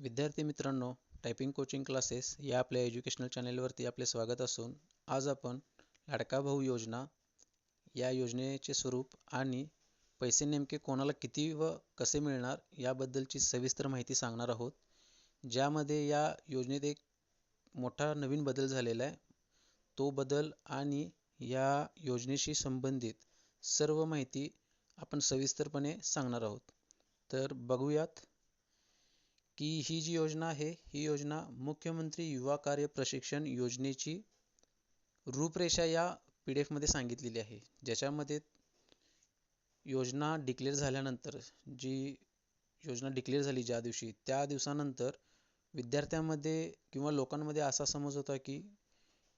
विद्यार्थी मित्रांनो typing coaching classes या आपल्या एज्युकेशनल चॅनेलवरती आपले स्वागत असून आज आपण लाडका भाऊ योजना या योजनेचे स्वरूप आणि पैसे नेमके कोणाला किती व कसे मिळणार याबद्दलची सविस्तर माहिती सांगणार आहोत. ज्यामध्ये या योजनेत एक मोठा नवीन बदल झालेला आहे. तो बदल आणि या योजनेशी संबंधित सर्व माहिती आपण सविस्तरपणे सांगणार आहोत. तर बघूयात. की ही जी योजना आहे ही योजना मुख्यमंत्री युवा कार्य प्रशिक्षण योजनेची रूपरेषा या पी डी एफमध्ये सांगितलेली आहे. ज्याच्यामध्ये योजना डिक्लेअर झाल्यानंतर जी योजना डिक्लेअर झाली ज्या दिवशी त्या दिवसानंतर विद्यार्थ्यांमध्ये किंवा लोकांमध्ये असा समज होता की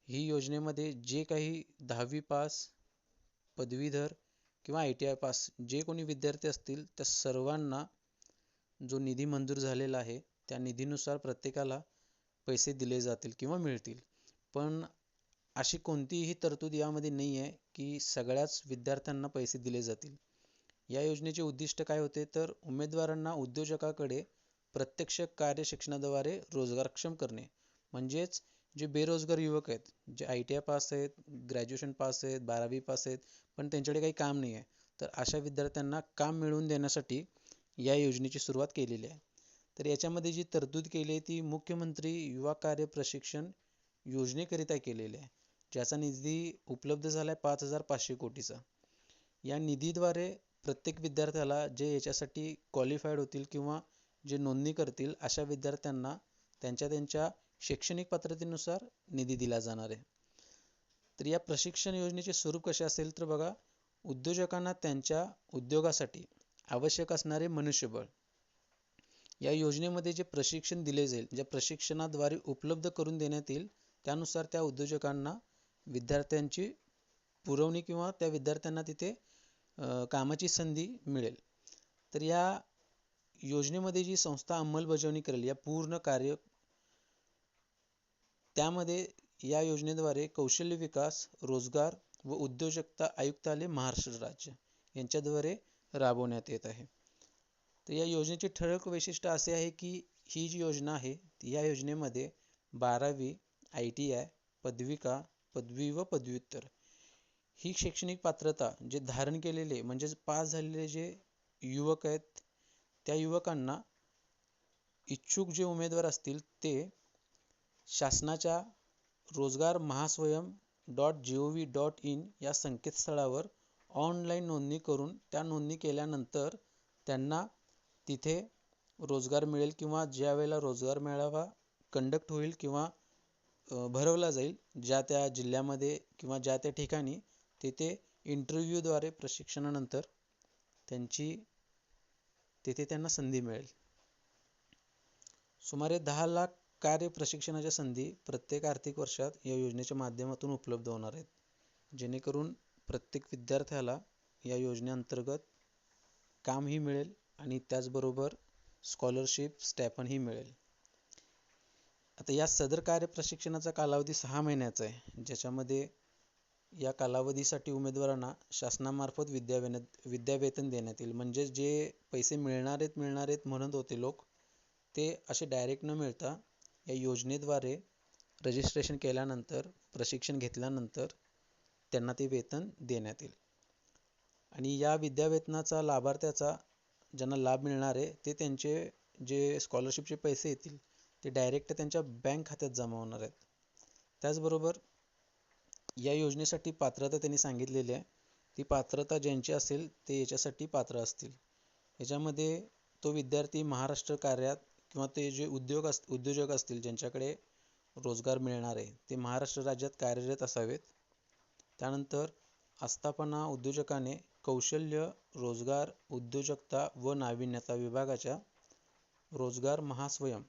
ही योजनेमध्ये जे काही दहावी पास पदवीधर किंवा आय टी आय पास जे कोणी विद्यार्थी असतील त्या सर्वांना जो निधी मंजूर झालेला आहे त्या निधीनुसार प्रत्येकाला पैसे दिले जातील किंवा मिळतील. पण अशी कोणतीही तरतूद यामध्ये नाही आहे की सगळ्याच विद्यार्थ्यांना पैसे दिले जातील. या योजनेचे उद्दिष्ट काय होते? तर उमेदवारांना उद्योजकाकडे प्रत्यक्ष कार्य शिक्षणाद्वारे रोजगारक्षम करणे. म्हणजेच जे बेरोजगार युवक आहेत जे आय टी आय पास आहेत ग्रॅज्युएशन पास आहेत बारावी पास आहेत पण त्यांच्याकडे काही काम नाही आहे तर अशा विद्यार्थ्यांना काम मिळवून देण्यासाठी या योजनेची सुरुवात केलेली आहे. तर याच्यामध्ये जी तरतूद केली आहे ती मुख्यमंत्री युवा कार्य प्रशिक्षण योजनेकरिता केलेली आहे. ज्याचा निधी उपलब्ध झाला आहे पाच हजार पाचशे कोटीचा. या निधीद्वारे प्रत्येक विद्यार्थ्याला जे याच्यासाठी क्वालिफाईड होतील किंवा जे नोंदणी करतील अशा विद्यार्थ्यांना त्यांच्या त्यांच्या शैक्षणिक पात्रतेनुसार निधी दिला जाणार आहे. तर या प्रशिक्षण योजनेचे स्वरूप कसे असेल तर बघा उद्योजकांना त्यांच्या उद्योगासाठी आवश्यक असणारे मनुष्यबळ. या योजनेमध्ये जे प्रशिक्षण दिले जाईल ज्या प्रशिक्षणाद्वारे उपलब्ध करून देण्यात येईल त्यानुसार त्या उद्योजकांना विद्यार्थ्यांची पुरवणी किंवा त्या विद्यार्थ्यांना तिथे कामाची संधी मिळेल. तर या योजनेमध्ये जी संस्था अंमलबजावणी करेल या पूर्ण कार्य त्यामध्ये या योजनेद्वारे कौशल्य विकास रोजगार व उद्योजकता आयुक्तालय महाराष्ट्र राज्य यांच्याद्वारे राबवण्यात येत आहे. तर या योजनेचे ठळक वैशिष्ट्य असे आहे की ही जी योजना आहे या योजनेमध्ये बारावी आय टी आय पदविका पदवी व पदव्युत्तर ही शैक्षणिक पात्रता जे धारण केलेले म्हणजेच पास झालेले जे युवक आहेत त्या युवकांना इच्छुक जे उमेदवार असतील ते शासनाच्या रोजगार Mahaswayam dot G O V dot in या संकेतस्थळावर ऑनलाईन नोंदणी करून त्या नोंदणी केल्यानंतर त्यांना तिथे रोजगार मिळेल किंवा ज्या वेळेला रोजगार मेळावा कंडक्ट होईल किंवा भरवला जाईल ज्या त्या जिल्ह्यामध्ये किंवा ज्या त्या ठिकाणी तिथे इंटरव्ह्यूद्वारे प्रशिक्षणानंतर त्यांची तिथे त्यांना संधी मिळेल. सुमारे दहा लाख कार्य प्रशिक्षणाच्या संधी प्रत्येक आर्थिक वर्षात या योजनेच्या माध्यमातून उपलब्ध होणार आहेत. जेणेकरून प्रत्येक विद्यार्थ्याला या योजनेअंतर्गत कामही मिळेल आणि त्याचबरोबर स्कॉलरशिप स्टॅपनही मिळेल. आता या सदर कार्य प्रशिक्षणाचा कालावधी सहा महिन्याचा आहे. ज्याच्यामध्ये या कालावधीसाठी उमेदवारांना शासनामार्फत विद्यावेन विद्यावेतन देण्यात येईल. म्हणजे जे पैसे मिळणार आहेत मिळणार आहेत म्हणत होते लोक ते असे डायरेक्ट न मिळता या योजनेद्वारे रजिस्ट्रेशन केल्यानंतर प्रशिक्षण घेतल्यानंतर त्यांना ते वेतन देण्यात येईल. आणि या विद्यावेतनाचा लाभार्थ्याचा ज्यांना लाभ मिळणार आहे ते त्यांचे जे स्कॉलरशिपचे पैसे येतील ते डायरेक्ट त्यांच्या बँक खात्यात जमा होणार आहेत. त्याचबरोबर या योजनेसाठी पात्रता त्यांनी सांगितलेली आहे. ती पात्रता ज्यांची असेल ते याच्यासाठी पात्र असतील. याच्यामध्ये तो विद्यार्थी महाराष्ट्र कार्यात किंवा ते जे उद्योग अस उद्योजक असतील ज्यांच्याकडे रोजगार मिळणार आहे ते महाराष्ट्र राज्यात कार्यरत असावेत. त्यानंतर आस्थापना उद्योजकाने कौशल्य रोजगार उद्योजकता व नाविन्यता विभागाच्या रोजगार Mahaswayam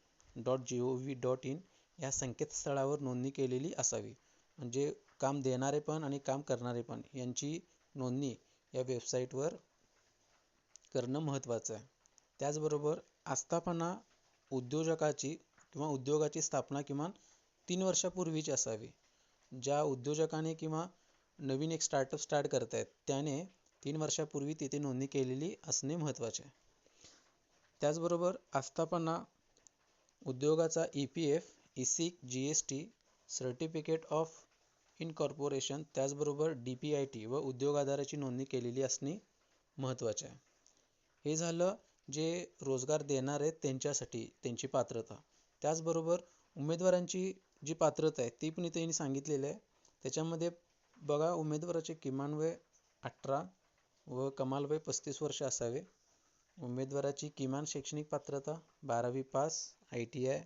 dot G O V dot in या संकेतस्थळावर नोंदणी केलेली असावी. म्हणजे काम देणारे पण आणि काम करणारे पण यांची नोंदणी या वेबसाईटवर करणं महत्त्वाचं आहे. त्याचबरोबर आस्थापना उद्योजकाची किंवा उद्योगाची स्थापना किमान तीन वर्षापूर्वीची असावी ज्या उद्योजकाने किंवा नवीन एक स्टार्टअप स्टार्ट करत आहेत त्याने तीन वर्षापूर्वी तिथे नोंदणी केलेली असणे महत्त्वाचे आहे त्याचबरोबर आस्थापना उद्योगाचा E P F ESIC G S T certificate of incorporation त्याचबरोबर डी पी आय टी व उद्योग आधाराची नोंदणी केलेली असणे महत्त्वाचे आहे हे झालं जे रोजगार देणार आहेत त्यांच्यासाठी त्यांची पात्रता. त्याचबरोबर उमेदवारांची जी पात्रता आहे ती पण इथे यांनी सांगितलेली आहे. त्याच्यामध्ये बघा उमेदवाराचे किमान वय अठरा व कमाल वय पस्तीस वर्ष असावे. उमेदवाराची किमान शैक्षणिक पात्रता बारावी पास आय टी आय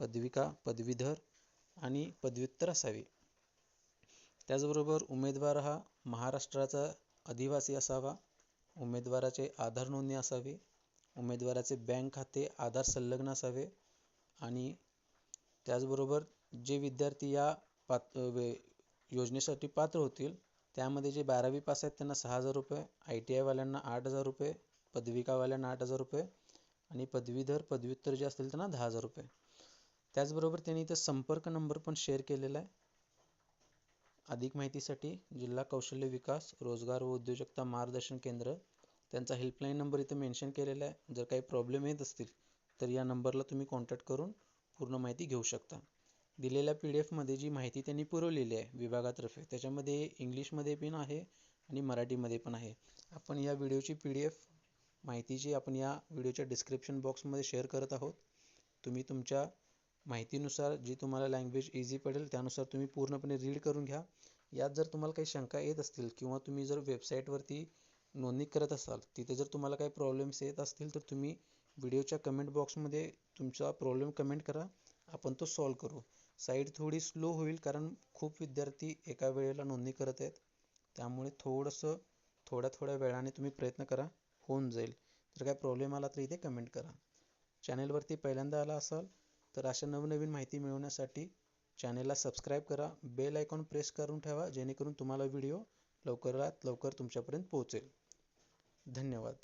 पदविका पदवीधर आणि पदव्युत्तर असावी. त्याचबरोबर उमेदवार हा महाराष्ट्राचा अधिवासी असावा. उमेदवाराचे आधार नोंदणी असावी. उमेदवाराचे बँक खाते आधार संलग्न असावे. आणि त्याचबरोबर जे विद्यार्थी या पात योजनेसाठी पात्र होतील. त्यामध्ये जे बारावी पास आहेत त्यांना सहा हजार रुपये आय टी आयवाल्यांना आठ हजार रुपये पदविकावाल्यांना आठ हजार रुपये आणि पदवीधर पदव्युत्तर जे असतील त्यांना दहा हजार रुपये. त्याचबरोबर त्यांनी इथं संपर्क नंबर पण शेअर केलेला आहे. अधिक माहितीसाठी जिल्हा कौशल्य विकास रोजगार व उद्योजकता मार्गदर्शन केंद्र त्यांचा हेल्पलाईन नंबर इथं मेन्शन केलेला आहे. जर काही प्रॉब्लेम येत असतील तर या नंबरला तुम्ही कॉन्टॅक्ट करून पूर्ण माहिती घेऊ शकता. दिलेल्या पी डी एफमध्ये जी माहिती त्यांनी पुरवलेली आहे विभागातर्फे त्याच्यामध्ये इंग्लिशमध्ये पण आहे आणि मराठीमध्ये पण आहे. आपण या व्हिडिओची पी डी एफ माहितीची आपण या व्हिडिओच्या डिस्क्रिप्शन बॉक्समध्ये शेअर करत आहोत तुम्ही तुमच्या माहितीनुसार जी तुम्हाला लँग्वेज इझी पडेल त्यानुसार तुम्ही पूर्णपणे रीड करून घ्या. यात जर तुम्हाला काही शंका येत असतील किंवा तुम्ही जर वेबसाईटवरती नोंदणी करत असाल तिथे जर तुम्हाला काही प्रॉब्लेम्स येत असतील तर तुम्ही व्हिडिओच्या कमेंट बॉक्समध्ये तुमचा प्रॉब्लेम कमेंट करा. आपण तो सॉल्व करू. साईट थोडी स्लो होईल कारण खूप विद्यार्थी एका वेळेला नोंदणी करत आहेत. त्यामुळे थोडंसं थोड्या थोड्या वेळाने तुम्ही प्रयत्न करा होऊन जाईल. जर काय प्रॉब्लेम आला तर इथे कमेंट करा. चॅनेलवरती पहिल्यांदा आला असाल तर अशा नवनवीन माहिती मिळवण्यासाठी चॅनेलला सबस्क्राईब करा बेल आयकॉन प्रेस करून ठेवा जेणेकरून तुम्हाला व्हिडिओ लवकरात लवकर तुमच्यापर्यंत पोहोचेल. धन्यवाद.